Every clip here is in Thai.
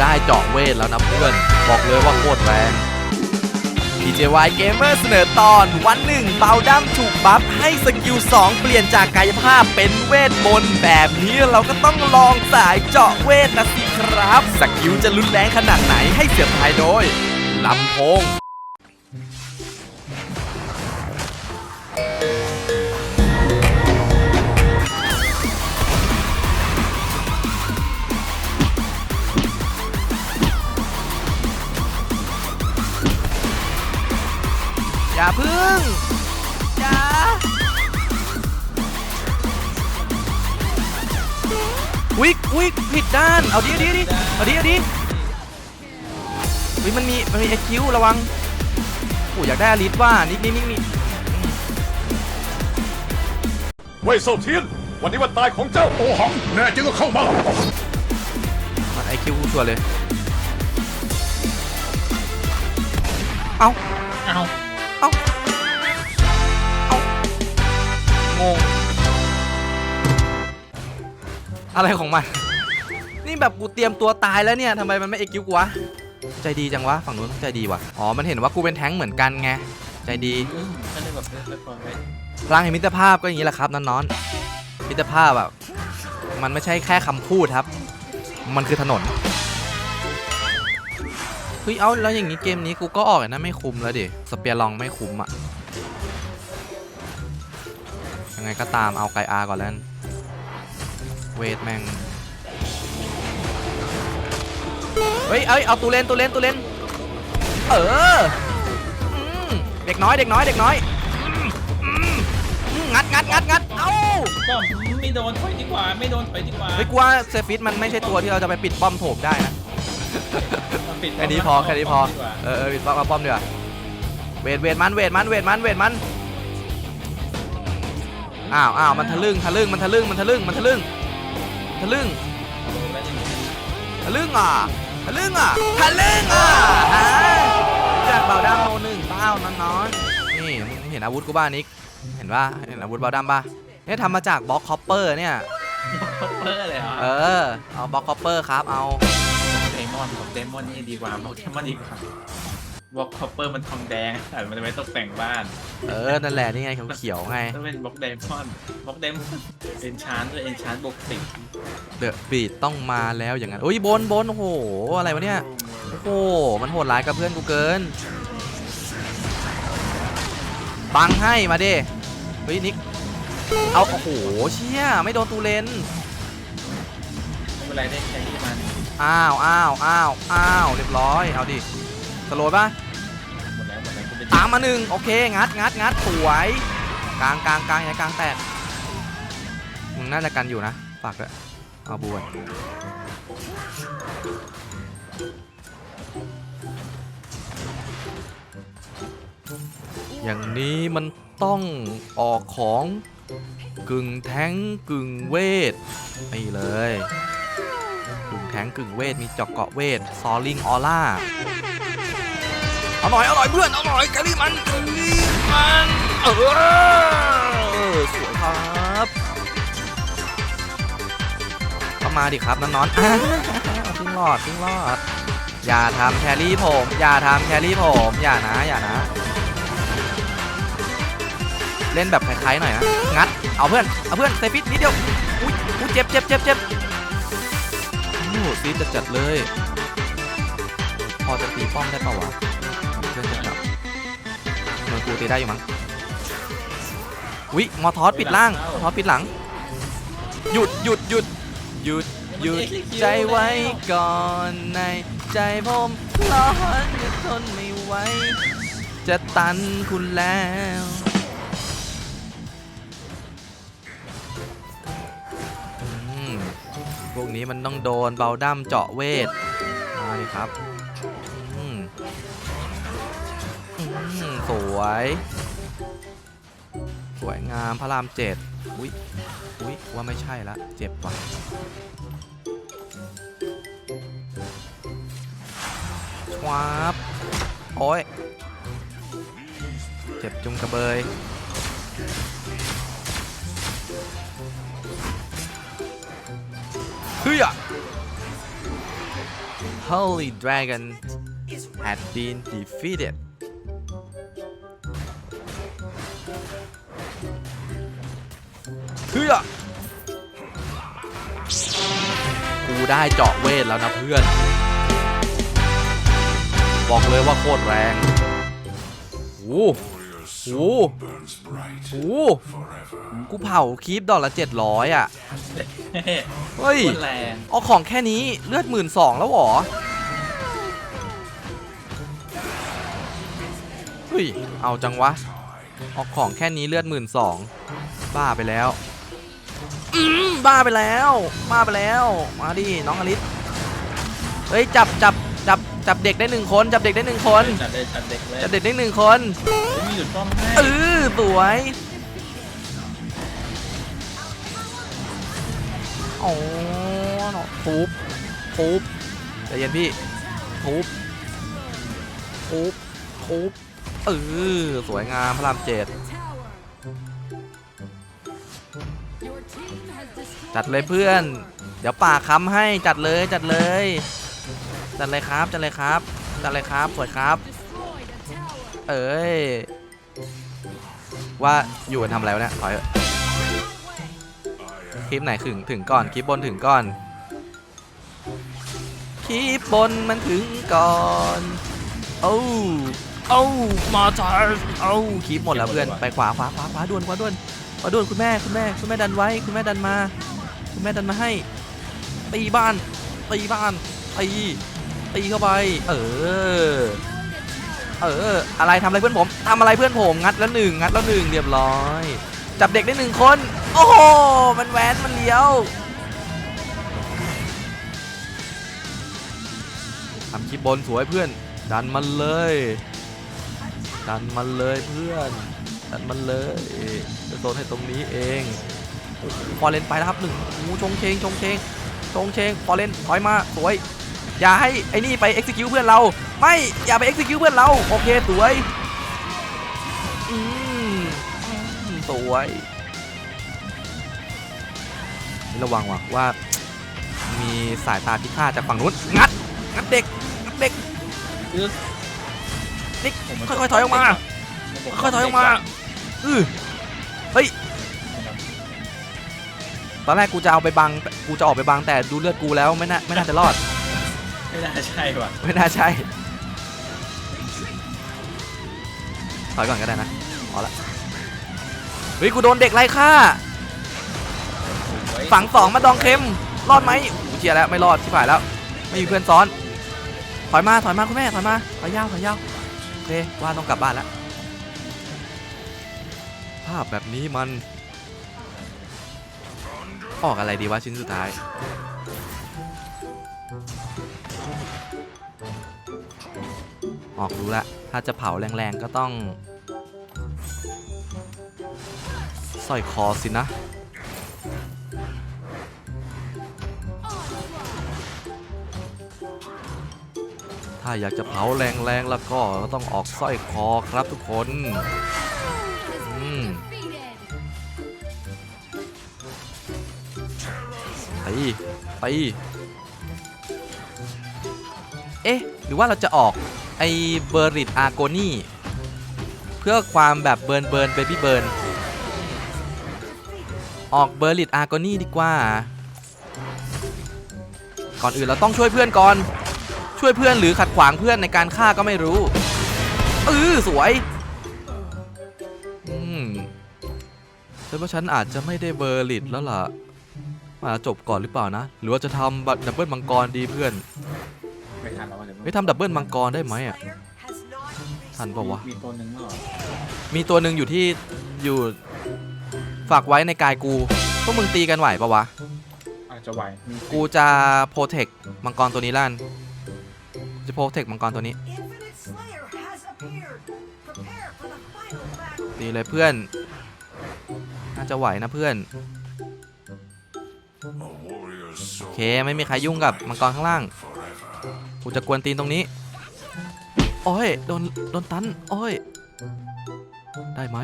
ได้เจาะเวทแล้วนะเพื่อน บอกเลยว่าโคตรแรง DJY Gamer เสนอตอนวันหนึ่งเบาดั้มถูกบัฟให้สกิล 2 เปลี่ยนจากกายภาพเป็นเวทมนต์แบบนี้เราก็ต้องลองสายเจาะเวทนะสิครับ สกิลจะรุนแรงขนาดไหนให้เสียบทายโดยลำโพง วิกวิกผิดด้าน เอาดิเอาดิเอาดิเอาดิเอาดิวิมันมีมันมีเอคิวระวังโอ้อยากได้อลิสว่านิกนิกนิกนิกเว่ยเซาเทียน วันนี้วันตายของเจ้าโอหัง แน่จริงก็เข้ามา มันไอคิวชัวร์เลย เอาเอาเอาเอางง อะไรของมัน นี่แบบกูเตรียมตัวตายแล้วเนี่ยทำไมมันไม่เอคิวกูวะ ใจดีจังวะ ฝั่งนู้นใจดีว่ะ อ๋อ มันเห็นว่ากูเป็นแท้งค์เหมือนกันไง ใจดีอืมก็เลยแบบเล่นๆไว้พลังแห่งมิตรภาพก็อย่างนี้แหละครับน้อนๆมิตรภาพแบบมันไม่ใช่แค่คำพูดครับ มันคือถนน เฮ้ย เอาแล้วอย่างนี้เกมนี้กูก็ออกเลยนะไม่คุ้มแล้วดิ สเปียร์ลองไม่คุ้มอะยังไงก็ตามเอาไกอาก่อนแล้วกัน เวทแม่งเฮ้ยเอ้ยเอาตูเลนตูเลนตูเลนเอออืมเด็กน้อยเด็กน้อยเด็กน้อยอืมอืมอืมงัดงัดงัดงัดเอ้าป้อมไม่โดนถอยดีกว่าไม่โดนถอยดีกว่าเฮ้ยกูว่าเซฟิตมันไม่ใช่ตัวที่เราจะไปปิดป้อมโถมได้นะมาปิดแค่นี้พอแค่นี้พอดีกว่าเออเออปิดป้อมเอาป้อมดีกว่าเวทเวทมันเวทมันเวทมันเวทมันอ้าวอ้าวมันทะลึ่งทะลึ่งมันทะลึ่งมันทะลึ่งมันทะลึ่ง ทะลึ่งโดนแล้วยังไงทะลึ่งอะทะลึ่งอะทะลึ่งอะฮะจากเบาดัมโนหนึ่งเป้านอนนอนๆนี่มึงเห็นอาวุธกูบ้านิกเห็นป่ะเห็นอาวุธเบาดัมป่ะเนี่ยทำมาจากบล็อกคอปเปอร์เนี่ยคอปเปอร์เลยเหรอเออเอาบล็อกคอปเปอร์ครับเอาเดมอนบอกเดมอนนี่ดีกว่าบอกเดมอนดีกว่า บอกคอปเปอร์มันทองแดงแต่มันจะไม่ตกแต่งบ้านเออ นั่นแหละ นี่ไงเขียวๆไง ต้องเป็นบล็อกเดมอนบล็อกเดมอนเอนชานด้วยเอนชานบวกสิบเดอะบีดต้องมาแล้วอย่างนั้นอุ้ยบนบนโอ้โห อะไรวะเนี่ย โอ้โห มันโหดร้ายกับเพื่อนกูเกินบังให้มาดิเฮ้ยนิก เอา โอ้โห เชี่ย ไม่โดนตูเลน ไม่เป็นไรได้ใช้ที่มันอ้าวอ้าวอ้าวอ้าวเรียบร้อย เอาดิ สโลว์ป่ะหมดแล้วหมดแล้วกูเป็นตามมาหนึ่งโอเค งัดงัดงัดสวยกลางกลางกลางอย่ากลางแตกมึงน่าจะกันอยู่นะฝากด้วยเอาบวนอย่างนี้มันต้องออกของกึ่งแท้งกึ่งเวทนี่เลยกึ่งแท้งกึ่งเวทมีเจอกเกาะเวทซอลิงออร่า อร่อยอร่อยเพื่อนอร่อยแกลี่มันแกลี่มันเออสวยครับก็มาดิครับน้อนๆเพิ่งรอดเพิ่งรอด อย่าทำแครี่ผม อย่าทำแครี่ผม อย่านะอย่านะ เล่นแบบคล้ายๆหน่อยนะงัดเอาเพื่อนเอาเพื่อนเซฟิตนิดเดียวอุ้ยอุ้ยเจ็บเจ็บเจ็บเจ็บโอ้โหซีดจัดเลย พอจะตีป้อมได้ปล่าวะ กูตีได้อยู่มั้งวิมอทอสปิดล่างมอทอสปิดหลัง หยุดหยุดหยุดหยุดหยุดใจไว้ก่อนในใจผมร้อนจะทนไม่ไหวจะตันคุณแล้วพวกนี้มันต้องโดนเบาดั้มเจาะเวทมาดิครับ สวย สวยงามพระรามเจ็ดอุ้ยอุ้ยว่าไม่ใช่ละ เจ็บว่ะชวาบโอ้ย เจ็บจุงกระเบยเฮ้ยอะ Holy Dragon had been defeated พื่อกูได้เจาะเวทแล้วนะเพื่อน บอกเลยว่าโคตรแรงโอ้โหโอ้โหโอ้โหกูเผาคีปดอกละเจ็ดร้อยอะ เฮ้ยโคตรแรงเอาของแค่นี้เลือดหมื่นสองแล้วเหรอ เฮ้ย เอาจังวะ เอาของแค่นี้เลือดหมื่นสองบ้าไปแล้ว อืมบ้าไปแล้วบ้าไปแล้ว มาดิน้องอลิสเฮ้ยจับจับจับจับเด็กได้หนึ่งคนจับเด็กได้หนึ่งคนจัดเลยจัดเด็กเลยจับเด็กได้หนึ่งคนมีหยุดป้อมให้เออสวยโอ้ทุบทุบใจเย็นพี่ทุบทุบทุบเออสวยงามพระรามเจ็ด จัดเลยเพื่อน เดี๋ยวป่าค้ำให้จัดเลยจัดเลย จัดเลยครับจัดเลยครับจัดเลยครับสวยครับ เอ้ยว่าอยู่กันทำอะไรวะเนี่ยถอยคลิปไหนถึงถึงก่อนคลิปบนถึงก่อนคลิปบนมันถึงก่อนเอ้าเอ้ามาจาเอ้าคลิปหมดแล้วเพื่อนไปขวาขวาขวาขวาด่วนขวาด่วนขวาด่วนคุณแม่คุณแม่คุณแม่ดันไว้คุณแม่ดันมา คุณแม่ดันมาให้ตีบ้านตีบ้านตีตีเข้าไป เออ เออ อะไรทำอะไรเพื่อนผมทำอะไรเพื่อนผมงัดแล้วหนึ่งงัดแล้วหนึ่งเรียบร้อย จับเด็กได้หนึ่งคน โอ้โหมันแหวนมันเลี้ยวทำคลิปบนสวยเพื่อน ดันมันเลย ดันมันเลยเพื่อน ดันมันเลยจะโดนให้ตรงนี้เอง ฟอร์เรนไปแล้วครับหนึ่งโอ้ชงเชงชงเชงชงเชงฟอร์เรนถอยมาสวย อย่าให้ไอ้นี่ไป execute เพื่อนเรา ไม่อย่าไป execute เพื่อนเราโอเคสวยอืมสวยนี่ระวังว่ะว่า มีสายตาพิฆาตจากฝั่งนู้นงัดงัดเด็กงัดเด็กนี่ค่อยๆถอยออกมาค่อยๆถอยออกมาอือเฮ้ย ตอนแรกกูจะเอาไปบังกูจะออกไปบังแต่ดูเลือดกูแล้วไม่น่าไม่น่าจะรอด ไม่น่าใช่ว่ะไม่น่าใช่ถอยก่อนก็ได้นะเอาละเฮ้ยกูโดนเด็กไล่ฆ่า ฝังสองมาดองเค็มรอดไหมกูเชียร์แล้วไม่รอดที่ผ่ายแล้ว ไม่มีเพื่อนซ้อน ถอยมาถอยมาคุณแม่ถอยมาถอยยาวถอยยาวโอเคว่าต้องกลับบ้านแล้วภาพแบบนี้มัน ออกอะไรดีวะชิ้นสุดท้าย ออกรู้ละ ถ้าจะเผาแรงๆก็ต้องสร้อยคอสินะ ถ้าอยากจะเผาแรงๆแล้วก็ต้องออกสร้อยคอครับทุกคน ตีตีเอ๊ะ หรือว่าเราจะออกไอเบอร์ริดอาโกนี่เพื่อความแบบเบิร์นเบิร์นเบบี้เบิร์นออกเบอร์ริดอาโกนี่ดีกว่า ก่อนอื่นเราต้องช่วยเพื่อนก่อน ช่วยเพื่อนหรือขัดขวางเพื่อนในการฆ่าก็ไม่รู้เออสวยอืมฉันว่าฉันอาจจะไม่ได้เบอร์ลิดแล้วล่ะ มาจบก่อนหรือเปล่านะ หรือว่าจะทำแบบดับเบิลมังกรดีเพื่อน ไม่ทันแล้วว่ะเดี๋ยวไม่ทำดับเบิลมังกรได้ไหมอะ ทันปะวะ มีตัวหนึ่งแล้วเหรอมีตัวหนึ่งอยู่ที่อยู่ฝากไว้ในกายกู พวกมึงตีกันไหวปะวะ อาจจะไหวมีกูจะโปรเทคมังกรตัวนี้ล้านจะโปรเทคมังกรตัวนี้ Infinite Slayer has appeared. Prepare for the final battle. ดีเลยเพื่อน น่าจะไหวนะเพื่อน โอเคไม่มีใครยุ่งกับมังกรข้างล่างกูจะกวนตีนตรงนี้ โอ้ยโดนโดนตัน โอ้ย ได้ไหม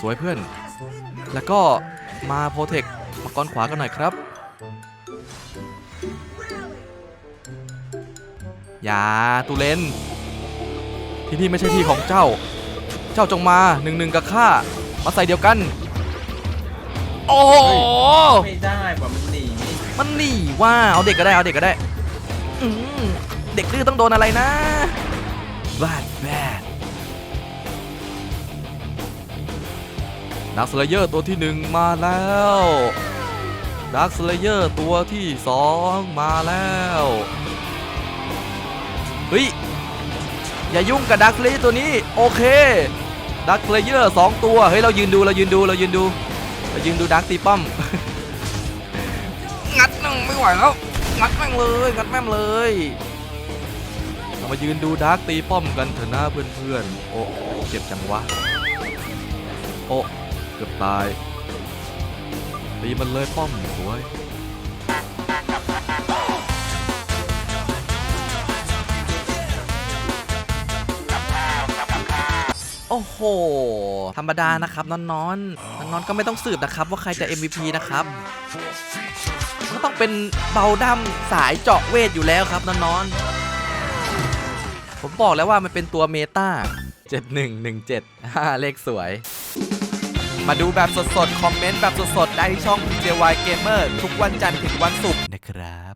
สวยเพื่อน แล้วก็มาโปรเทคมังกรขวากันหน่อยครับ อย่าตูเลนที่นี่ไม่ใช่ที่ของเจ้า เจ้าจงมาหนึ่งหนึ่งกับข้า มาใส่เดียวกัน โอ้โหไม่ได้ว่ะมันหนีมันหนีว่าเอาเด็กก็ได้เอาเด็กก็ได้อืมเด็กดื้อต้องโดนอะไรนะบาดแบดดักสเลเยอร์ตัวที่หนึ่งมาแล้วดักสเลเยอร์ตัวที่สองมาแล้วเฮ้ยอย่ายุ่งกับดักสเลเยอร์ตัวนี้โอเคดักสเลเยอร์สองตัวเฮ้ยเรายืนดูเรายืนดูเรายืนดู ไปยืนดูดักตีป้อม งัดนั่งไม่ไหวแล้ว งัดแม่งเลย งัดแม่งเลย เรามายืนดูดาร์กตีป้อมกันเถอะนะเพื่อนๆ โอ้เจ็บจังวะ โอ้เกือบตาย ตีมันเลยป้อมสวย อ้โห ธรรมดานะครับน้อนๆน้อนก็ไม่ต้องสืบนะครับว่าใครจะ MVP นะครับก็ต้องเป็นเบาดำสายเจาะเวทอยู่แล้วครับน้อนผมบอกแล้วว่ามันเป็นตัวเมตา7117ฮ่าเลขสวย มาดูแบบสดๆ คอมเมนต์แบบสดๆ ได้ที่ช่อง JY Gamer ทุกวันจันทร์ถึงวันศุกร์นะครับ